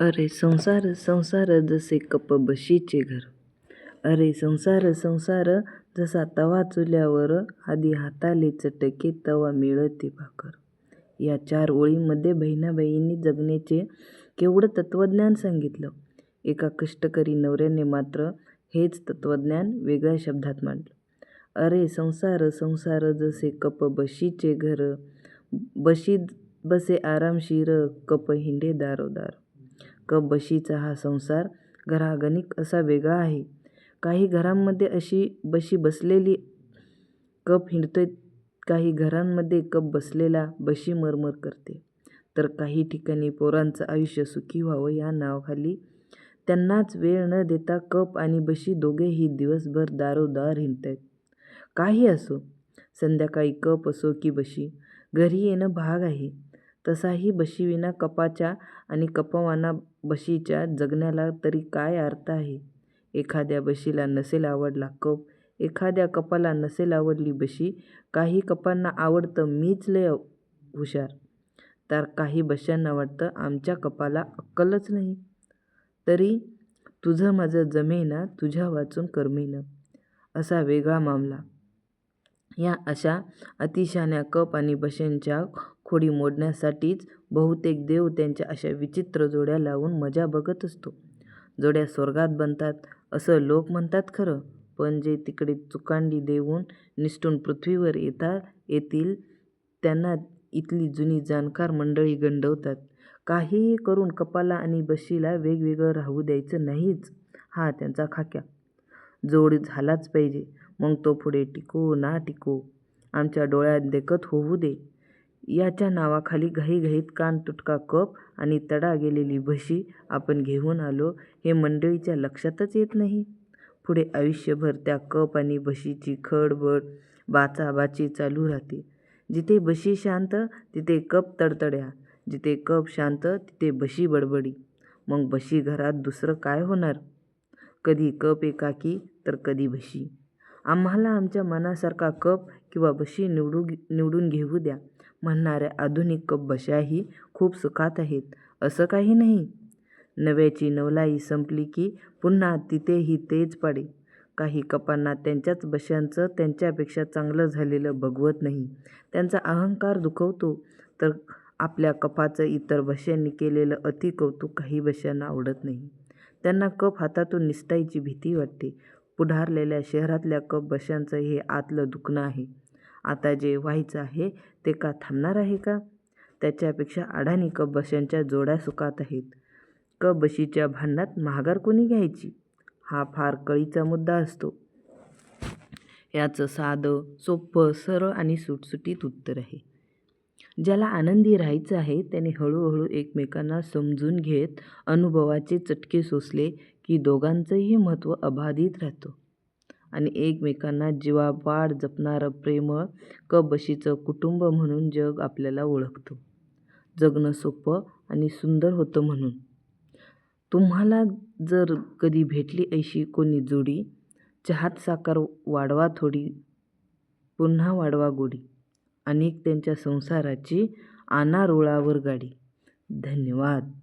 अरे संसार संसार जसे कप बशीचे घर. अरे संसार संसार जसा तवा चुल्यावर आधी हाताले चटके तवा मिळते भाकर. या चार ओळींमध्ये बहिणाबाईंनी जगण्याचे केवढं तत्त्वज्ञान सांगितलं. एका कष्टकरी नवऱ्याने मात्र हेच तत्त्वज्ञान वेगळ्या शब्दात मांडलं. अरे संसार संसार जसे कप बशीचे घर बशीत बसे आरामशीर कप हिंडे दारोदार. बशीचा हा संसार घरागणिक असा वेगळा आहे. काही घरांमध्ये अशी बशी बसलेली कप हिंडतोय काही घरांमध्ये कप बसलेला बशी मरमर करते. तर काही ठिकाणी पोरांचं आयुष्य सुखी व्हावं या नावाखाली त्यांनाच वेळ न देता कप आणि बशी दोघेही दिवसभर दारोदार हिंडतायत. काही असो संध्याकाळी कप असो की बशी घरी येणं भाग आहे. तसाही बशीविना कपाच्या आणि कपवाना बशीच्या जगण्याला तरी काय अर्थ आहे? एखाद्या बशीला नसेल आवडला कप एखाद्या कपाला नसेल आवडली बशी काही कपांना आवडतं मीच लय हुशार. तर काही बशांना वाटतं आमच्या कपाला अक्कलच नाही. तरी तुझं माझं जमेना तुझ्या वाचून करमेना असा वेगळा मामला. या अशा अतिशहाण्या कप आणि बशांच्या खोडी मोडण्यासाठीच बहुतेक देव त्यांच्या अशा विचित्र जोड्या लावून मजा बघत असतो. जोड्या स्वर्गात बनतात असं लोक म्हणतात खरं पण जे तिकडे चुकांडी देऊन निसटून पृथ्वीवर येता येतील त्यांना इथली जुनी जाणकार मंडळी गंडवतात. काहीही करून कपाला आणि बशीला वेगवेगळं राहू द्यायचं नाहीच. हा त्यांचा खाक्या. जोड झालाच पाहिजे. मग तो पुढे टिको ना टिको आमच्या डोळ्यात देखत होऊ दे. याच्या नावाखाली घाईघाईत कान तुटका कप आणि तडा गेलेली भशी आपण घेऊन आलो हे मंडळीच्या लक्षातच येत नाही. पुढे आयुष्यभर त्या कप आणि बशीची खडबड बाचाबाची चालू राहते. जिथे बशी शांत तिथे कप तडतड्या. जिथे कप शांत तिथे बशी बडबडी. मग बशी घरात दुसरं काय होणार? कधी कप एकाकी तर कधी बशी आम्हाला आमच्या मनासारखा कप किंवा बशी निवडू निवडून घेऊ द्या. म्हणणाऱ्या आधुनिक कप बशाही खूप सुखात आहेत असं काही नाही. नव्याची नवलाई संपली की पुन्हा तिथेही तेच पाडे. काही कपांना त्यांच्याच बशांचं त्यांच्यापेक्षा चांगलं झालेलं बघवत नाही. त्यांचा अहंकार दुखवतो. तर आपल्या कपाचं इतर बशांनी केलेलं अतिकौतुक काही बशांना आवडत नाही. त्यांना कप हातातून निसटायची भीती वाटते. पुढारलेल्या शहरातल्या कप बशांचं हे आतलं दुखणं आहे. आता जे व्हायचं आहे ते का थांबणार आहे का? त्याच्यापेक्षा अडाणी कप बशांच्या जोड्या सुखात आहेत. कप बशीच्या भांडणात महागार कोणी घ्यायची? हा फार कळीचा मुद्दा असतो. याचं साधं सोपं सरळ आणि सुटसुटीत उत्तर आहे. ज्याला आनंदी राहायचं आहे त्याने हळूहळू एकमेकांना समजून घेत अनुभवाचे चटके सोसले की दोघांचंही महत्त्व अबाधित राहतं. आणि एकमेकांना जीवापाड जपणारं प्रेमळ कबशीचं कुटुंब म्हणून जग आपल्याला ओळखतं. जगणं सोपं आणि सुंदर होतं म्हणून. तुम्हाला जर कधी भेटली अशी कोणी जोडी चहात साखर वाढवा थोडी पुन्हा वाढवा गोडी. अनेक त्यांच्या संसाराची आना रुळावर गाडी. धन्यवाद.